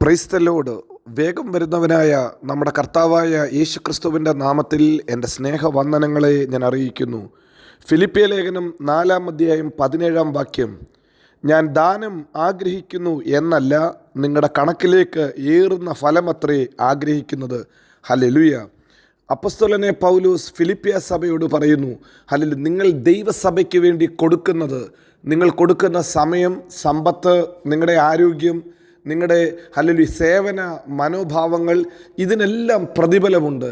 ക്രൈസ്തലോട് വേഗം വരുന്നവനായ നമ്മുടെ കർത്താവായ യേശു ക്രിസ്തുവിന്റെ നാമത്തിൽ എന്റെ സ്നേഹവന്ദനങ്ങളെ ഞാൻ അറിയിക്കുന്നു. ഫിലിപ്പിയ ലേഖനം നാലാം അധ്യായം പതിനേഴാം വാക്യം. ഞാൻ ദാനം ആഗ്രഹിക്കുന്നു എന്നല്ല നിങ്ങളുടെ കണക്കിലേക്ക് ഏറുന്ന ഫലമത്രേ ആഗ്രഹിക്കുന്നത്. ഹലലുയ അപ്പസ്തോലനെ പൗലൂസ് ഫിലിപ്പിയ സഭയോട് പറയുന്നു ഹലിൽ നിങ്ങൾ ദൈവസഭയ്ക്ക് വേണ്ടി കൊടുക്കുന്നത് നിങ്ങൾ കൊടുക്കുന്ന സമയം സമ്പത്ത് നിങ്ങളുടെ ആരോഗ്യം നിങ്ങളുടെ അല്ലെങ്കിൽ സേവന മനോഭാവങ്ങൾ ഇതിനെല്ലാം പ്രതിഫലമുണ്ട്.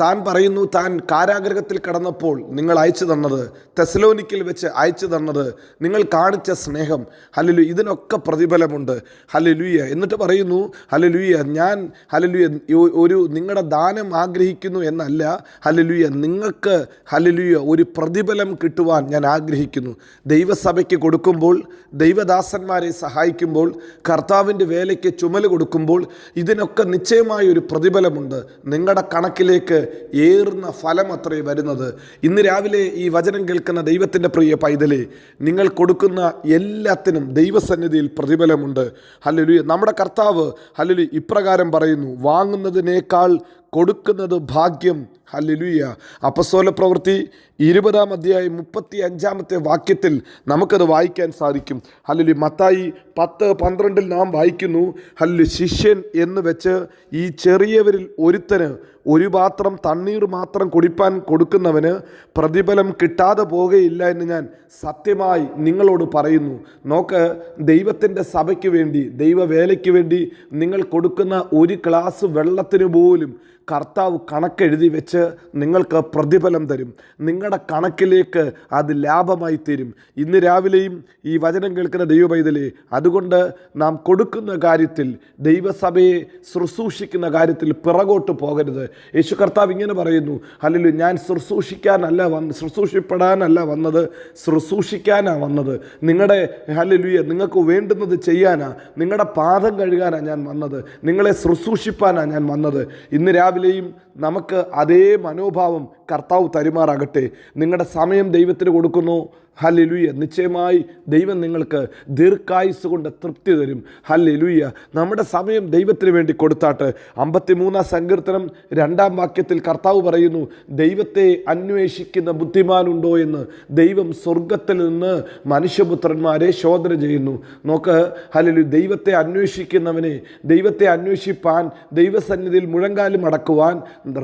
താൻ പറയുന്നു താൻ കാരാഗ്രഹത്തിൽ കടന്നപ്പോൾ നിങ്ങൾ അയച്ചു തന്നത് തെസലോനിക്കിൽ വെച്ച് അയച്ചു തന്നത് നിങ്ങൾ കാണിച്ച സ്നേഹം ഹലലു ഇതിനൊക്കെ പ്രതിഫലമുണ്ട്. ഹലലുയ എന്നിട്ട് പറയുന്നു ഹലലുയ ഞാൻ ഹലലുയ ഒരു നിങ്ങളുടെ ദാനം ആഗ്രഹിക്കുന്നു എന്നല്ല ഹലലുയ നിങ്ങൾക്ക് ഹലലുയ ഒരു പ്രതിഫലം കിട്ടുവാൻ ഞാൻ ആഗ്രഹിക്കുന്നു. ദൈവസഭയ്ക്ക് കൊടുക്കുമ്പോൾ ദൈവദാസന്മാരെ സഹായിക്കുമ്പോൾ കർത്താവിന്റെ വേലയ്ക്ക് ചുമൽ കൊടുക്കുമ്പോൾ ഇതിനൊക്കെ നിശ്ചയമായ ഒരു പ്രതിഫലമുണ്ട്. നിങ്ങളുടെ കണക്കിലേക്ക് ഏറുന്ന ഫലം അത്രേ വരുന്നത്. ഇന്ന് രാവിലെ ഈ വചനം കേൾക്കുന്ന ദൈവത്തിന്റെ പ്രിയ പൈതലെ നിങ്ങൾ കൊടുക്കുന്ന എല്ലാത്തിനും ദൈവസന്നിധിയിൽ പ്രതിഫലമുണ്ട്. ഹല്ലുലി നമ്മുടെ കർത്താവ് ഹല്ലുലി ഇപ്രകാരം പറയുന്നു വാങ്ങുന്നതിനേക്കാൾ കൊടുക്കുന്നത് ഭാഗ്യം. ഹല്ലുലുയ. അപ്പസോല പ്രവൃത്തി ഇരുപതാം അധ്യായം മുപ്പത്തി അഞ്ചാമത്തെ വാക്യത്തിൽ നമുക്കത് വായിക്കാൻ സാധിക്കും. ഹല്ലുലി മത്തായി പത്ത് പന്ത്രണ്ടിൽ നാം വായിക്കുന്നു ഹല്ലു ശിഷ്യൻ എന്ന് വെച്ച് ഈ ചെറിയവരിൽ ഒരുത്തന് ഒരു പാത്രം തണ്ണീർ മാത്രം കുടിപ്പാൻ കൊടുക്കുന്നവന് പ്രതിഫലം കിട്ടാതെ പോകുകയില്ല എന്ന് ഞാൻ സത്യമായി നിങ്ങളോട് പറയുന്നു. നോക്ക് ദൈവത്തിന്റെ സഭയ്ക്ക് വേണ്ടി ദൈവവേലയ്ക്ക് വേണ്ടി നിങ്ങൾ കൊടുക്കുന്ന ഒരു ഗ്ലാസ് വെള്ളത്തിന് പോലും കർത്താവ് കണക്കെഴുതി വെച്ച് നിങ്ങൾക്ക് പ്രതിഫലം തരും. നിങ്ങളുടെ കണക്കിലേക്ക് അത് ലാഭമായി തരും. ഇന്ന് രാവിലെയും ഈ വചനം കേൾക്കുന്ന ദൈവപൈതലേ അതുകൊണ്ട് നാം കൊടുക്കുന്ന കാര്യത്തിൽ ദൈവസഭയെ ശുശ്രൂഷിക്കുന്ന കാര്യത്തിൽ പിറകോട്ട് പോകരുത്. യേശു കർത്താവ് ഇങ്ങനെ പറയുന്നു അല്ലെങ്കിൽ ഞാൻ ശുശ്രൂഷിക്കാനല്ല വന്ന് ശുശ്രൂഷിപ്പെടാനല്ല വന്നത് ശുശ്രൂഷിക്കാനാണ് വന്നത്. നിങ്ങളുടെ ഹല്ലുയ നിങ്ങൾക്ക് വേണ്ടുന്നത് ചെയ്യാനാ. നിങ്ങളുടെ പാദം കഴുകാനാണ് ഞാൻ വന്നത്. നിങ്ങളെ ശുശ്രൂഷിപ്പാനാണ് ഞാൻ വന്നത്. ഇന്ന് രാവിലെയും നമുക്ക് അതേ മനോഭാവം കർത്താവ് തരുമാറാകട്ടെ. നിങ്ങളുടെ സമയം ദൈവത്തിന് കൊടുക്കുന്നു. ഹല്ലുയ നിശ്ചയമായി ദൈവം നിങ്ങൾക്ക് ദീർഘായുസ് കൊണ്ട് തൃപ്തി തരും. ഹല്ലുയ നമ്മുടെ സമയം ദൈവത്തിന് വേണ്ടി കൊടുത്താട്ട്. അമ്പത്തി മൂന്നാം സങ്കീർത്തനം രണ്ടാം വാക്യത്തിൽ കർത്താവ് പറയുന്നു ദൈവത്തെ അന്വേഷിക്കുന്ന ബുദ്ധിമാനുണ്ടോ എന്ന് ദൈവം സ്വർഗത്തിൽ നിന്ന് മനുഷ്യപുത്രന്മാരെ ശോധന ചെയ്യുന്നു. നോക്ക് ഹല്ലുലു ദൈവത്തെ അന്വേഷിക്കുന്നവനെ ദൈവത്തെ അന്വേഷിപ്പാൻ ദൈവസന്നിധിയിൽ മുഴങ്കാലും അടക്കുവാൻ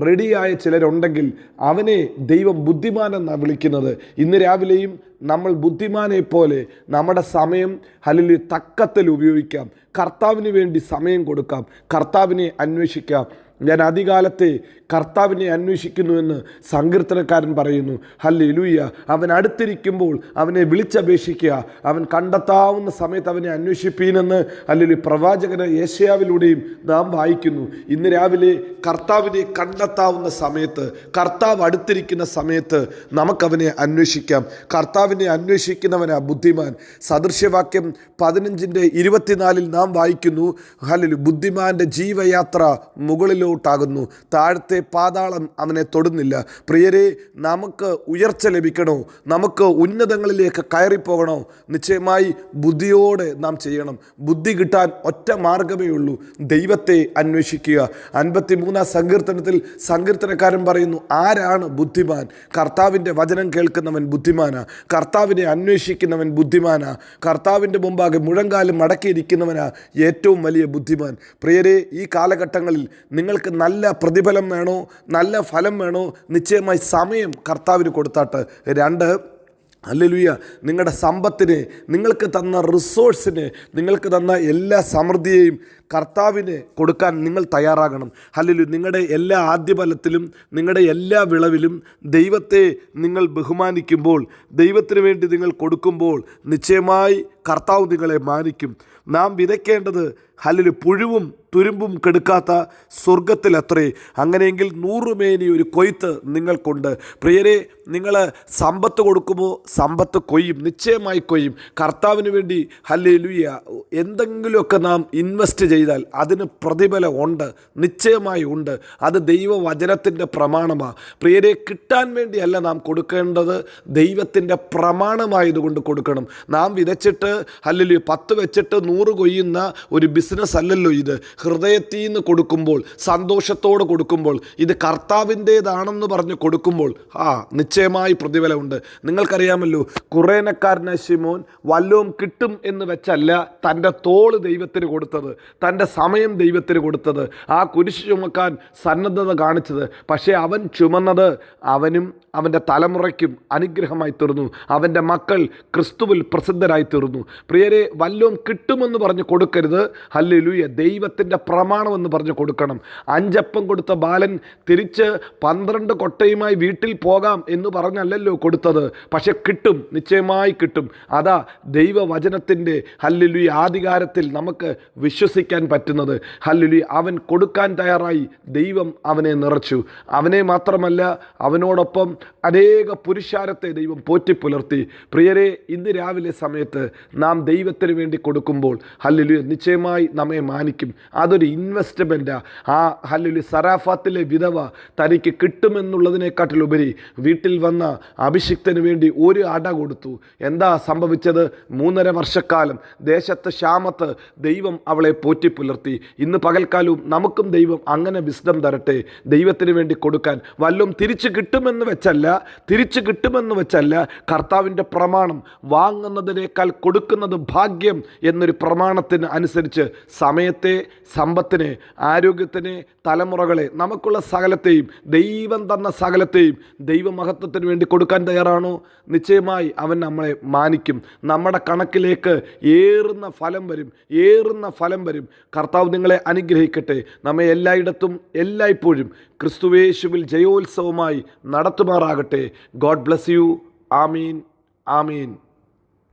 റെഡിയായ ചിലരുണ്ടെങ്കിൽ അവനെ ദൈവം ബുദ്ധിമാനെന്നാണ് വിളിക്കുന്നത്. ഇന്ന് രാവിലെയും നമ്മൾ ബുദ്ധിമാനെ പോലെ നമ്മുടെ സമയം അല്ലെങ്കിൽ തക്കത്തിൽ ഉപയോഗിക്കാം. കർത്താവിന് വേണ്ടി സമയം കൊടുക്കാം. കർത്താവിനെ അന്വേഷിക്കാം. ഞാൻ അധികാലത്തെ കർത്താവിനെ അന്വേഷിക്കുന്നുവെന്ന് സങ്കീർത്തനക്കാരൻ പറയുന്നു. ഹല്ലേ ലൂയ്യ അവൻ അടുത്തിരിക്കുമ്പോൾ അവനെ വിളിച്ചപേക്ഷിക്കുക. അവൻ കണ്ടെത്താവുന്ന സമയത്ത് അവനെ അന്വേഷിപ്പീനെന്ന് അല്ലെങ്കിൽ പ്രവാചകന യേശയാവിലൂടെയും നാം വായിക്കുന്നു. ഇന്ന് രാവിലെ കർത്താവിനെ കണ്ടെത്താവുന്ന സമയത്ത് കർത്താവ് അടുത്തിരിക്കുന്ന സമയത്ത് നമുക്കവനെ അന്വേഷിക്കാം. കർത്താവിനെ അന്വേഷിക്കുന്നവനാ ബുദ്ധിമാൻ. സദൃശ്യവാക്യം പതിനഞ്ചിന്റെ ഇരുപത്തിനാലിൽ നാം വായിക്കുന്നു. ഹല്ലിൽ ബുദ്ധിമാന്റെ ജീവയാത്ര മുകളിലോട്ടാകുന്നു താഴത്തെ പാതാളം അവനെ തൊടുന്നില്ല. പ്രിയരെ നമുക്ക് ഉയർച്ച ലഭിക്കണോ? നമുക്ക് ഉന്നതങ്ങളിലേക്ക് കയറിപ്പോകണോ? നിശ്ചയമായി ബുദ്ധിയോടെ നാം ചെയ്യണം. ബുദ്ധി കിട്ടാൻ ഒറ്റ മാർഗമേ ഉള്ളൂ. ദൈവത്തെ അന്വേഷിക്കുക. അൻപത്തി മൂന്നാം സങ്കീർത്തനത്തിൽ സങ്കീർത്തനക്കാരൻ പറയുന്നു ആരാണ് ബുദ്ധിമാൻ? കർത്താവിന്റെ വചനം കേൾക്കുന്നവൻ ബുദ്ധിമാനാ. കർത്താവിനെ അന്വേഷിക്കുന്നവൻ ബുദ്ധിമാനാ. കർത്താവിന്റെ മുമ്പാകെ മുഴങ്കാലും മടക്കിയിരിക്കുന്നവനാ ഏറ്റവും വലിയ ബുദ്ധിമാൻ. പ്രിയരെ ഈ കാലഘട്ടങ്ങളിൽ നിങ്ങൾക്ക് നല്ല പ്രതിഫലം വേണോ? നല്ല ഫലം വേണോ? നിശ്ചയമായി സമയം കർത്താവിന് കൊടുത്താട്ട്. രണ്ട് അല്ലെലുയ്യ നിങ്ങളുടെ സമ്പത്തിന് നിങ്ങൾക്ക് തന്ന റിസോഴ്സിന് നിങ്ങൾക്ക് തന്ന എല്ലാ സമൃദ്ധിയെയും കർത്താവിന് കൊടുക്കാൻ നിങ്ങൾ തയ്യാറാകണം. അല്ലെങ്കിൽ നിങ്ങളുടെ എല്ലാ ആദ്യഫലത്തിലും നിങ്ങളുടെ എല്ലാ വിളവിലും ദൈവത്തെ നിങ്ങൾ ബഹുമാനിക്കുമ്പോൾ ദൈവത്തിന് വേണ്ടി നിങ്ങൾ കൊടുക്കുമ്പോൾ നിശ്ചയമായി കർത്താവ് നിങ്ങളെ മാനിക്കും. നാം വിതയ്ക്കേണ്ടത് ഹല്ലിൽ പുഴുവും തുരുമ്പും കെടുക്കാത്ത സ്വർഗത്തിലത്രേ അങ്ങനെയെങ്കിൽ നൂറുമേനി ഒരു കൊയ്ത്ത് നിങ്ങൾക്കുണ്ട്. പ്രിയരെ നിങ്ങൾ സമ്പത്ത് കൊടുക്കുമോ? സമ്പത്ത് കൊയ്യും. നിശ്ചയമായി കൊയ്യും. കർത്താവിന് വേണ്ടി ഹല്ലേ ലുയ്യ എന്തെങ്കിലുമൊക്കെ നാം ഇൻവെസ്റ്റ് ചെയ്താൽ അതിന് പ്രതിഫലം ഉണ്ട്. നിശ്ചയമായി ഉണ്ട്. അത് ദൈവവചനത്തിന്റെ പ്രമാണമാണ് പ്രിയരെ കിട്ടാൻ വേണ്ടിയല്ല നാം കൊടുക്കേണ്ടത്. ദൈവത്തിന്റെ പ്രമാണമായതുകൊണ്ട് കൊടുക്കണം. നാം വിതച്ചിട്ട് അല്ലെങ്കിൽ പത്ത് വെച്ചിട്ട് നൂറ് കൊയ്യുന്ന ഒരു ബിസിനസ് അല്ലല്ലോ ഇത്. ഹൃദയത്തിൽ നിന്ന് കൊടുക്കുമ്പോൾ സന്തോഷത്തോടെ കൊടുക്കുമ്പോൾ ഇത് കർത്താവിന്റേതാണെന്ന് പറഞ്ഞ് കൊടുക്കുമ്പോൾ ആ നിശ്ചയമായി പ്രതിഫലമുണ്ട്. നിങ്ങൾക്കറിയാമല്ലോ കുറേനക്കാരനെ ശിമോൻ വല്ലവും കിട്ടും എന്ന് വെച്ചല്ല തന്റെ തോൾ ദൈവത്തിന് കൊടുത്തത് തന്റെ സമയം ദൈവത്തിന് കൊടുത്തത് ആ കുരിശ് ചുമക്കാൻ സന്നദ്ധത കാണിച്ചത്. പക്ഷേ അവൻ ചുമന്നത് അവനും അവന്റെ തലമുറയ്ക്കും അനുഗ്രഹമായി തീർന്നു. അവന്റെ മക്കൾ ക്രിസ്തുവിൽ പ്രസിദ്ധരായി തീർന്നു. പ്രിയരെ വല്ലവും കിട്ടുമെന്ന് പറഞ്ഞ് കൊടുക്കരുത്. ഹല്ലേലൂയ. ദൈവത്തിന്റെ പ്രമാണമെന്ന് പറഞ്ഞ് കൊടുക്കണം. അഞ്ചപ്പം കൊടുത്ത ബാലൻ തിരിച്ച് പന്ത്രണ്ട് കൊട്ടയുമായി വീട്ടിൽ പോകാം എന്ന് പറഞ്ഞല്ലല്ലോ കൊടുത്തത്. പക്ഷെ കിട്ടും നിശ്ചയമായി കിട്ടും. അതാ ദൈവവചനത്തിന്റെ ഹല്ലുലി ആധികാരത്തിൽ നമുക്ക് വിശ്വസിക്കാൻ പറ്റുന്നത്. ഹല്ലുലി അവൻ കൊടുക്കാൻ തയ്യാറായി. ദൈവം അവനെ നിറച്ചു. അവനെ മാത്രമല്ല അവനോടൊപ്പം അനേക പുരുഷാരത്തെ ദൈവം പോറ്റി പുലർത്തി പ്രിയരെ ഇന്ന് രാവിലെ സമയത്ത് നാം ദൈവത്തിന് വേണ്ടി കൊടുക്കുമ്പോൾ ഹല്ലുലി നിശ്ചയമായി നമ്മെ മാനിക്കും. അതൊരു ഇൻവെസ്റ്റ്മെന്റാണ് ആ ഹല്ലുലി സറാഫാത്തിലെ വിധവ തനിക്ക് കിട്ടുമെന്നുള്ളതിനെക്കാട്ടിലുപരി വീട്ടിൽ വന്ന അഭിഷിക്തന് വേണ്ടി ഒരു അട കൊടുത്തു. എന്താ സംഭവിച്ചത്? മൂന്നര വർഷക്കാലം ദേശത്ത് ക്ഷാമത്ത് ദൈവം അവളെ പോറ്റി പുലർത്തി. ഇന്ന് പകൽക്കാലവും നമുക്കും ദൈവം അങ്ങനെ വിസ്ഡം തരട്ടെ. ദൈവത്തിന് വേണ്ടി കൊടുക്കാൻ വല്ലതും തിരിച്ചു കിട്ടുമെന്ന് വെച്ചല്ല തിരിച്ചു കിട്ടുമെന്ന് വെച്ചല്ല കർത്താവിന്റെ പ്രമാണം വാങ്ങുന്നതിനേക്കാൾ കൊടുക്കുന്നത് ഭാഗ്യം എന്നൊരു പ്രമാണത്തിന് അനുസരിച്ച് സമയത്തെ സമ്പത്തിനെ ആരോഗ്യത്തിനെ തലമുറകളെ നമുക്കുള്ള സകലത്തെയും ദൈവം തന്ന സകലത്തെയും ദൈവമഹത്വത്തിന് വേണ്ടി കൊടുക്കാൻ തയ്യാറാണോ? നിശ്ചയമായി അവൻ നമ്മളെ മാനിക്കും. നമ്മുടെ കണക്കിലേക്ക് ഏറുന്ന ഫലം വരും. ഏറുന്ന ഫലം വരും. കർത്താവ് നിങ്ങളെ അനുഗ്രഹിക്കട്ടെ. നമ്മെ എല്ലായിടത്തും എല്ലായ്പ്പോഴും ക്രിസ്തുവേശുവിൽ ജയോത്സവമായി നടത്തുമാറാകട്ടെ. God bless you. Amin. Amin.